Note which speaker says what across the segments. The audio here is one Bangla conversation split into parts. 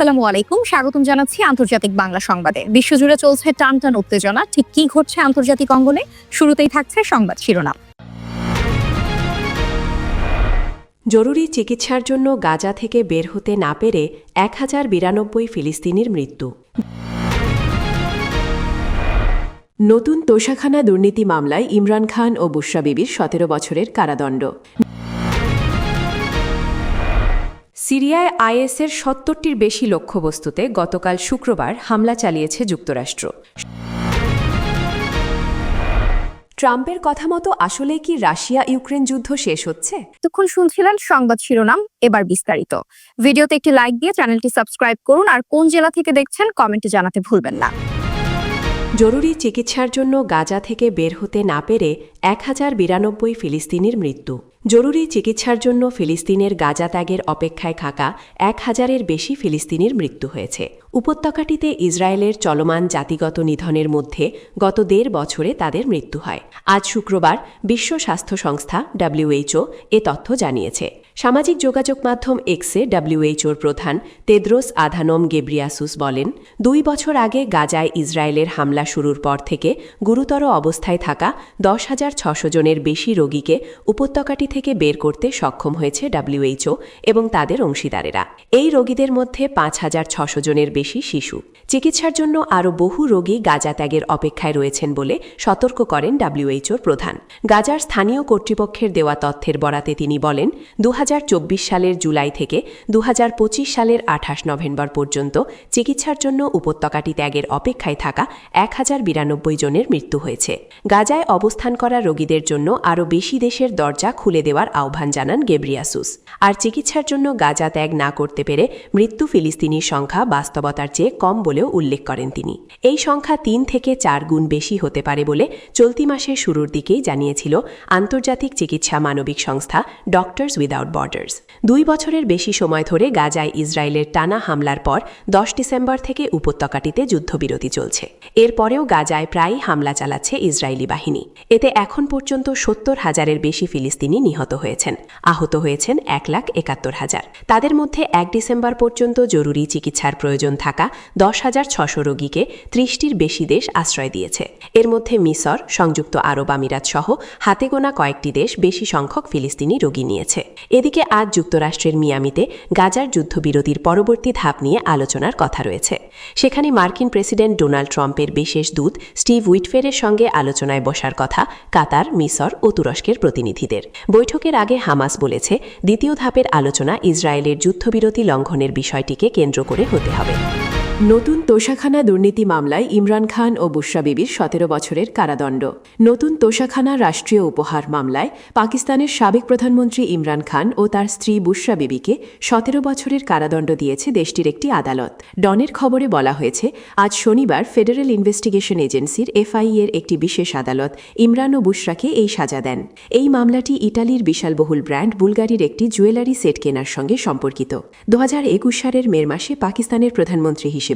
Speaker 1: আসসালামু আলাইকুম। স্বাগতম জানাচ্ছি আন্তর্জাতিক বাংলা সংবাদে। বিশ্বজুড়ে চলছে টান টান উত্তেজনা। ঠিক কি ঘটছে আন্তর্জাতিক অঙ্গনে? শুরুতেই থাকছে সংবাদ শিরোনাম।
Speaker 2: জরুরি চিকিৎসার জন্য গাজা থেকে বের হতে না পেরে এক হাজার বিরানব্বই ফিলিস্তিনির মৃত্যু। নতুন তোষাখানা দুর্নীতি মামলায় ইমরান খান ও বুশরা বিবির সতেরো বছরের কারাদণ্ড। সিরিয়ায় আইএসের সত্তরটির বেশি লক্ষ্যবস্তুতে গতকাল শুক্রবার হামলা চালিয়েছে যুক্তরাষ্ট্র। ট্রাম্পের কথা মতো আসলে কি রাশিয়া ইউক্রেন যুদ্ধ শেষ হচ্ছে?
Speaker 1: এতক্ষণ শুনছিলেন সংবাদ শিরোনাম এবার বিস্তারিত। ভিডিওতে একটি লাইক দিয়ে চ্যানেলটি সাবস্ক্রাইব করুন আর কোন জেলা থেকে দেখছেন কমেন্টে জানাতে ভুলবেন না।
Speaker 2: জরুরি চিকিৎসার জন্য গাজা থেকে বের হতে না পেরে এক হাজার বিরানব্বই ফিলিস্তিনির মৃত্যু। জরুরি চিকিৎসার জন্য ফিলিস্তিনের গাজা ত্যাগের অপেক্ষায় থাকা এক হাজারের বেশি ফিলিস্তিনির মৃত্যু হয়েছে। উপত্যকাটিতে ইসরায়েলের চলমান জাতিগত নিধনের মধ্যে গত দেড় বছরে তাদের মৃত্যু হয়। আজ শুক্রবার বিশ্ব স্বাস্থ্য সংস্থা ডাব্লিউএইচও এ তথ্য জানিয়েছে। সামাজিক যোগাযোগ মাধ্যম এক্সে ডব্লিউএইচওর প্রধান তেদ্রোস আধানম গেব্রিয়াসুস বলেন, দুই বছর আগে গাজায় ইসরায়েলের হামলা শুরুর পর থেকে গুরুতর অবস্থায় থাকা দশ হাজার ছশো জনের বেশি রোগীকে উপত্যকাটি থেকে বের করতে সক্ষম হয়েছে ডব্লিউএইচও এবং তাদের অংশীদারেরা। এই রোগীদের মধ্যে পাঁচ হাজার ছশো জনের বেশি শিশু। চিকিৎসার জন্য আরও বহু রোগী গাজা ত্যাগের অপেক্ষায় রয়েছেন বলে সতর্ক করেন ডাব্লিউএইচওর প্রধান। গাজার স্থানীয় কর্তৃপক্ষের দেওয়া তথ্যের বরাতে তিনি বলেন দু সালের জুলাই থেকে দু হাজার পঁচিশ সালের আঠাশ নভেম্বর পর্যন্ত চিকিৎসার জন্য উপত্যকাটি ত্যাগের অপেক্ষায় থাকা এক হাজার বিরানব্বই জনের মৃত্যু হয়েছে। গাজায় অবস্থান করা রোগীদের জন্য আরও বেশি দেশের দরজা খুলে দেওয়ার আহ্বান জানান গেব্রিয়াসুস। আর চিকিৎসার জন্য গাজা ত্যাগ না করতে পেরে মৃত্যু ফিলিস্তিনির সংখ্যা বাস্তবতার চেয়ে কম বলেও উল্লেখ করেন তিনি। এই সংখ্যা তিন থেকে চার গুণ বেশি হতে পারে বলে চলতি মাসের শুরুর দিকেই জানিয়েছিল আন্তর্জাতিক চিকিৎসা মানবিক সংস্থা ডক্টরস উইদাউট বর্ডার্স দুই বছরের বেশি সময় ধরে গাজায় ইসরায়েলের টানা হামলার পর দশ ডিসেম্বর থেকে উপত্যকাটিতে যুদ্ধবিরতি চলছে। এরপরেও গাজায় প্রায়ই হামলা চালাচ্ছে ইসরায়েলি বাহিনী। এতে এখন পর্যন্ত সত্তর হাজারের বেশি ফিলিস্তিনি নিহত হয়েছেন। আহত হয়েছেন এক লাখ একাত্তর হাজার। তাদের মধ্যে এক ডিসেম্বর পর্যন্ত জরুরি চিকিৎসার প্রয়োজন থাকা দশ হাজার ছশো রোগীকে ত্রিশটির বেশি দেশ আশ্রয় দিয়েছে। এর মধ্যে মিসর, সংযুক্ত আরব আমিরাত সহ হাতে গোনা কয়েকটি দেশ বেশি সংখ্যক ফিলিস্তিনি রোগী নিয়েছে। এদিকে আজ যুক্তরাষ্ট্রের মিয়ামিতে গাজার যুদ্ধবিরতির পরবর্তী ধাপ নিয়ে আলোচনার কথা রয়েছে। সেখানে মার্কিন প্রেসিডেন্ট ডোনাল্ড ট্রাম্পের বিশেষ দূত স্টিভ উইটফেরের সঙ্গে আলোচনায় বসার কথা কাতার, মিসর ও তুরস্কের প্রতিনিধিদের। বৈঠকের আগে হামাস বলেছে, দ্বিতীয় ধাপের আলোচনা ইসরায়েলের যুদ্ধবিরতি লঙ্ঘনের বিষয়টিকে কেন্দ্র করে হতে হবে। নতুন তোষাখানা দুর্নীতি মামলায় ইমরান খান ও বুশরা বিবির সতেরো বছরের কারাদণ্ড। নতুন তোষাখানা রাষ্ট্রীয় উপহার মামলায় পাকিস্তানের সাবেক প্রধানমন্ত্রী ইমরান খান ও তার স্ত্রী বুশরা বিবিকে সতেরো বছরের কারাদণ্ড দিয়েছে দেশটির একটি আদালত। ডনের খবরে বলা হয়েছে, আজ শনিবার ফেডারেল ইনভেস্টিগেশন এজেন্সির এফআই এর একটি বিশেষ আদালত ইমরান ও বুশরাকে এই সাজা দেন। এই মামলাটি ইটালির বিশালবহুল ব্র্যান্ড বুলগারির একটি জুয়েলারি সেট কেনার সঙ্গে সম্পর্কিত। দু হাজার একুশ সালের মের মাসে পাকিস্তানের প্রধানমন্ত্রী হিসেবে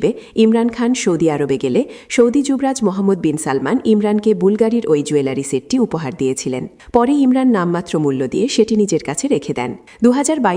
Speaker 2: ইমরান খান সৌদি আরবে গেলে সৌদি যুবরাজ মোহাম্মদ বিন সালমান ইমরানকে বুলগারির ওই জুয়েলারি সেটটি উপহার দিয়েছিলেন। পরে ইমরান নামমাত্র মূল্য দিয়ে সেটি নিজের কাছে রেখে দেন। দু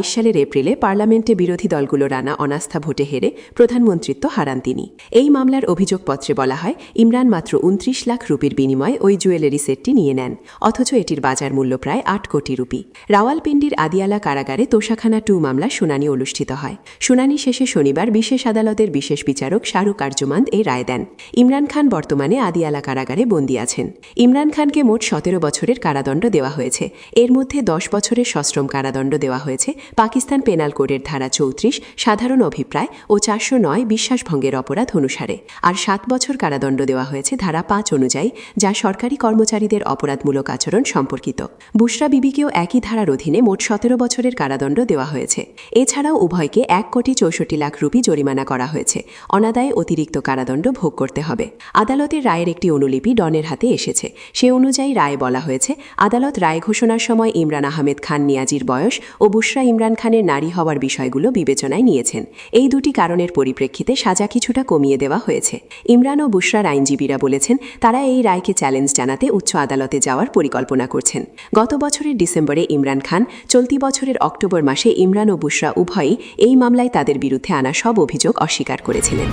Speaker 2: সালের এপ্রিলে পার্লামেন্টে বিরোধী দলগুলোর আনা অনাস্থা ভোটে হেরে প্রধানমন্ত্রিত্ব হারান তিনি। এই মামলার অভিযোগপত্রে বলা হয়, ইমরান মাত্র উনত্রিশ লাখ রুপির বিনিময়ে ওই জুয়েলারি সেটটি নিয়ে নেন, অথচ এটির বাজার মূল্য প্রায় আট কোটি রুপি। রাওয়ালপিন্ডির আদিয়ালা কারাগারে তোষাখানা টু মামলা শুনানি অনুষ্ঠিত হয়। শুনানি শেষে শনিবার বিশেষ আদালতের বিশেষ বিচারক শাহরুখ আর্জুমান্দ এই রায় দেন। ইমরান খান বর্তমানে আদিয়ালা কারাগারে বন্দী আছেন। ইমরান খানকে মোট সতেরো বছরের কারাদণ্ড দেওয়া হয়েছে। এর মধ্যে দশ বছরের সশ্রম কারাদণ্ড দেওয়া হয়েছে। পাকিস্তান পেনাল কোডের ধারা চৌত্রিশ, সাধারণ অভিপ্রায় ও চারশো নয় বিশ্বাসভঙ্গের অপরাধ অনুসারে। আর সাত বছর কারাদণ্ড দেওয়া হয়েছে ধারা পাঁচ অনুযায়ী, যা সরকারি কর্মচারীদের অপরাধমূলক আচরণ সম্পর্কিত। বুশরা বিবিকেও একই ধারার অধীনে মোট সতেরো বছরের কারাদণ্ড দেওয়া হয়েছে। এছাড়াও উভয়কে এক কোটি চৌষট্টি লাখ রুপি জরিমানা করা হয়েছে।
Speaker 3: অনাদায়ে অতিরিক্ত কারাদণ্ড ভোগ করতে হবে। আদালতের রায়ের একটি অনুলিপি ডনের হাতে এসেছে। সে অনুযায়ী রায়ে বলা হয়েছে, আদালত রায় ঘোষণার সময় ইমরান আহমেদ খান নিয়াজির বয়স ও বুশরা ইমরান খানের নারী হওয়ার বিষয়গুলো বিবেচনায় নিয়েছেন। এই দুটি কারণের পরিপ্রেক্ষিতে সাজা কিছুটা কমিয়ে দেওয়া হয়েছে। ইমরান ও বুশরার আইনজীবীরা বলেছেন, তারা এই রায়কে চ্যালেঞ্জ জানাতে উচ্চ আদালতে যাওয়ার পরিকল্পনা করছেন। গত বছরের ডিসেম্বরে ইমরান খান, চলতি বছরের অক্টোবর মাসে ইমরান ও বুশরা উভয়ই এই মামলায় তাদের বিরুদ্ধে আনা সব অভিযোগ অস্বীকার করেছিলেন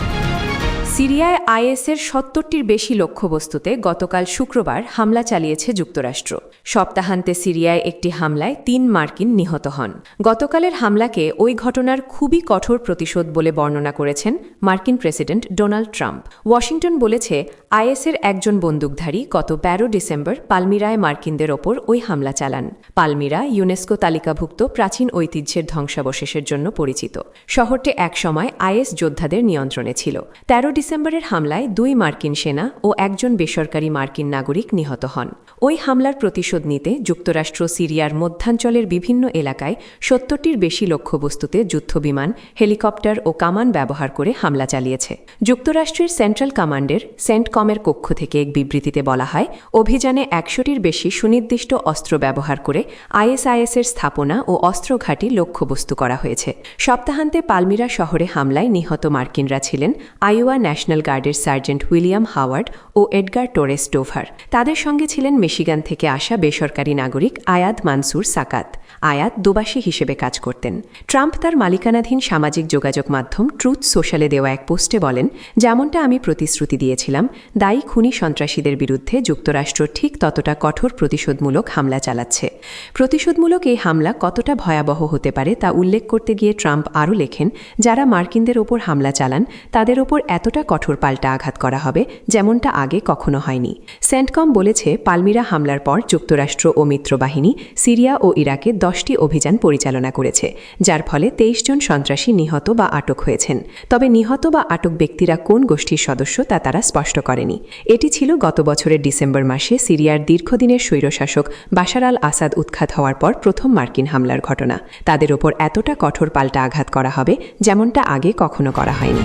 Speaker 2: সিরিয়ায় আইএসের সত্তরটির বেশি লক্ষ্যবস্তুতে গতকাল শুক্রবার হামলা চালিয়েছে যুক্তরাষ্ট্র। সপ্তাহান্তে সিরিয়ায় একটি হামলায় তিন মার্কিন নিহত হন। গতকালের হামলাকে ওই ঘটনার খুবই কঠোর প্রতিশোধ বলে বর্ণনা করেছেন মার্কিন প্রেসিডেন্ট ডোনাল্ড ট্রাম্প। ওয়াশিংটন বলেছে, আইএসের একজন বন্দুকধারী গত তেরো ডিসেম্বর পালমিরায় মার্কিনদের ওপর ওই হামলা চালান। পালমিরা ইউনেস্কো তালিকাভুক্ত প্রাচীন ঐতিহ্যের ধ্বংসাবশেষের জন্য পরিচিত। শহরটি একসময় আইএস যোদ্ধাদের নিয়ন্ত্রণে ছিল। তেরো ডিসেম্বরের হামলায় দুই মার্কিন সেনা ও একজন বেসরকারি মার্কিন নাগরিক নিহত হন। ওই হামলার প্রতিশোধ নিতে যুক্তরাষ্ট্র সিরিয়ার মধ্যাঞ্চলের বিভিন্ন এলাকায় সত্তরটির বেশি লক্ষ্যবস্তুতে যুদ্ধবিমান, হেলিকপ্টার ও কামান ব্যবহার করে হামলা চালিয়েছে। যুক্তরাষ্ট্রের সেন্ট্রাল কমান্ডের সেন্টকমের কক্ষ থেকে এক বিবৃতিতে বলা হয়, অভিযানে একশোটির বেশি সুনির্দিষ্ট অস্ত্র ব্যবহার করে আইএসআইএসের স্থাপনা ও অস্ত্র ঘাঁটি লক্ষ্যবস্তু করা হয়েছে। সপ্তাহান্তে পালমিরা শহরে হামলায় নিহত মার্কিনরা ছিলেন আইওয়া ন্যাশনাল গার্ডের সার্জেন্ট উইলিয়াম হাওয়ার্ড ও এডগার টোরেস ডোভার। তাদের সঙ্গে ছিলেন মিশিগান থেকে আসা বেসরকারি নাগরিক আয়াদ মানসুর সাকাত। আয়াত দুবাসী হিসেবে কাজ করতেন। ট্রাম্প তার মালিকানাধীন সামাজিক যোগাযোগ মাধ্যম ট্রুথ সোশ্যালে দেওয়া এক পোস্টে বলেন, যেমনটা আমি প্রতিশ্রুতি দিয়েছিলাম, দায়ী খুনি সন্ত্রাসীদের বিরুদ্ধে যুক্তরাষ্ট্র ঠিক ততটা কঠোর প্রতিশোধমূলক হামলা চালাচ্ছে। প্রতিশোধমূলক এই হামলা কতটা ভয়াবহ হতে পারে তা উল্লেখ করতে গিয়ে ট্রাম্প আরও লেখেন, যারা মার্কিনদের ওপর হামলা চালান, তাদের ওপর এতটা কঠোর পাল্টা আঘাত করা হবে, যেমনটা আগে কখনো হয়নি। সেন্টকম বলেছে, পালমিরা হামলার পর যুক্তরাষ্ট্র ও মিত্রবাহিনী সিরিয়া ও ইরাকে দশটি অভিযান পরিচালনা করেছে, যার ফলে তেইশ জন সন্ত্রাসী নিহত বা আটক হয়েছেন। তবে নিহত বা আটক ব্যক্তিরা কোন গোষ্ঠীর সদস্য তা তারা স্পষ্ট করেনি। এটি ছিল গত বছরের ডিসেম্বর মাসে সিরিয়ার দীর্ঘদিনের স্বৈরশাসক বাশার আল আসাদ উৎখাত হওয়ার পর প্রথম মার্কিন হামলার ঘটনা। তাদের ওপর এতটা কঠোর পাল্টা আঘাত করা হবে, যেমনটা আগে কখনো করা হয়নি।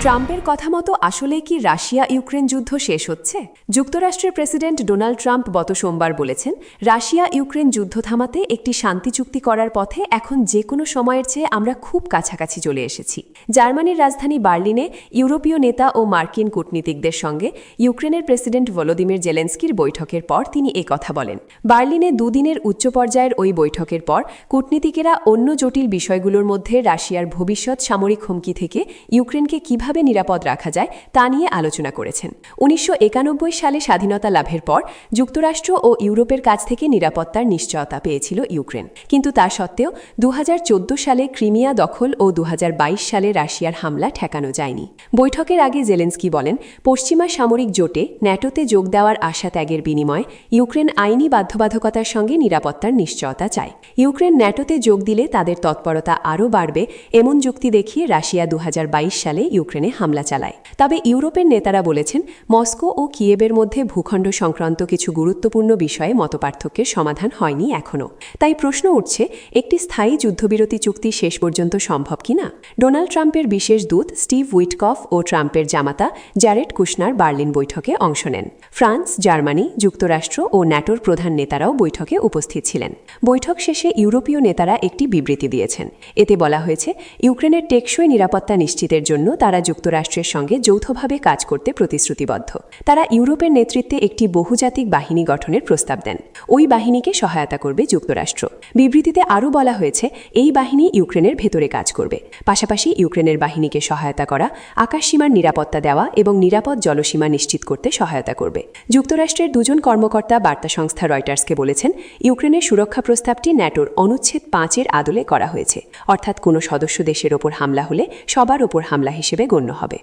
Speaker 2: ট্রাম্পের কথা মতো আসলে কি রাশিয়া ইউক্রেন যুদ্ধ শেষ হচ্ছে? যুক্তরাষ্ট্রের প্রেসিডেন্ট ডোনাল্ড ট্রাম্প গত সোমবার বলেছেন রাশিয়া ইউক্রেন যুদ্ধ থামাতে একটি শান্তি চুক্তি করার পথে এখন যে কোনো সময়ের চেয়ে আমরা খুব কাছাকাছি চলে এসেছি। জার্মানির রাজধানী বার্লিনে ইউরোপীয় নেতা ও মার্কিন কূটনীতিকদের সঙ্গে ইউক্রেনের প্রেসিডেন্ট ভলোদিমির জেলেন্সকির বৈঠকের পর তিনি কথা বলেন। বার্লিনে দুদিনের উচ্চ পর্যায়ের ওই বৈঠকের পর কূটনীতিকেরা অন্য জটিল বিষয়গুলোর মধ্যে রাশিয়ার ভবিষ্যৎ সামরিক হুমকি থেকে ইউক্রেনকে কীভাবে কীভাবে নিরাপদ রাখা যায় তা নিয়ে আলোচনা করেছেন। উনিশশো একানব্বই সালে স্বাধীনতা লাভের পর যুক্তরাষ্ট্র ও ইউরোপের কাছ থেকে নিরাপত্তার নিশ্চয়তা পেয়েছিল ইউক্রেন। কিন্তু তা সত্ত্বেও দু হাজার চোদ্দ সালে ক্রিমিয়া দখল ও দু হাজার বাইশ সালে রাশিয়ার হামলা ঠেকানো যায়নি। বৈঠকের আগে জেলেন্সকি বলেন, পশ্চিমা সামরিক জোটে ন্যাটোতে যোগ দেওয়ার আশা ত্যাগের বিনিময়ে ইউক্রেন আইনি বাধ্যবাধকতার সঙ্গে নিরাপত্তার নিশ্চয়তা চায়। ইউক্রেন ন্যাটোতে যোগ দিলে তাদের তৎপরতা আরও বাড়বে, এমন যুক্তি দেখিয়ে রাশিয়া দুহাজার বাইশ সালে ইউক্রেনে হামলা চালায়। তবে ইউরোপের নেতারা বলেছেন, মস্কো ও কিয়েবের মধ্যে ভূখণ্ড সংক্রান্ত কিছু গুরুত্বপূর্ণ বিষয়ে মতপার্থক্যের সমাধান হয়নি এখনও। তাই প্রশ্ন উঠছে, একটি স্থায়ী যুদ্ধবিরতি চুক্তি শেষ পর্যন্ত সম্ভব কিনা ডোনাল্ড ট্রাম্পের বিশেষ দূত স্টিভ উইটকফ ও ট্রাম্পের জামাতা জ্যারেড কুশনার বার্লিন বৈঠকে অংশ নেন। ফ্রান্স, জার্মানি, যুক্তরাষ্ট্র ও ন্যাটোর প্রধান নেতারাও বৈঠকে উপস্থিত ছিলেন। বৈঠক শেষে ইউরোপীয় নেতারা একটি বিবৃতি দিয়েছেন। এতে বলা হয়েছে, ইউক্রেনের টেকসই নিরাপত্তা নিশ্চিতের জন্য তারা যুক্তরাষ্ট্রের সঙ্গে যৌথভাবে কাজ করতে প্রতিশ্রুতিবদ্ধ। তারা ইউরোপের নেতৃত্বে একটি বহুজাতিক বাহিনী গঠনের প্রস্তাব দেন। ওই বাহিনীকে সহায়তা করবে যুক্তরাষ্ট্র। বিবৃতিতে আরও বলা হয়েছে, এই বাহিনী ইউক্রেনের ভেতরে কাজ করবে। পাশাপাশি ইউক্রেনের বাহিনীকে সহায়তা করা আকাশসীমার নিরাপত্তা দেওয়া এবং নিরাপদ জলসীমা নিশ্চিত করতে সহায়তা করবে। যুক্তরাষ্ট্রের দুজন কর্মকর্তা বার্তা সংস্থা রয়টার্সকে বলেছেন, ইউক্রেনের সুরক্ষা প্রস্তাবটি ন্যাটোর অনুচ্ছেদ পাঁচের আদলে করা হয়েছে। অর্থাৎ কোনো সদস্য দেশের ওপর হামলা হলে সবার ওপর হামলা হিসেবে গণ্য হবে।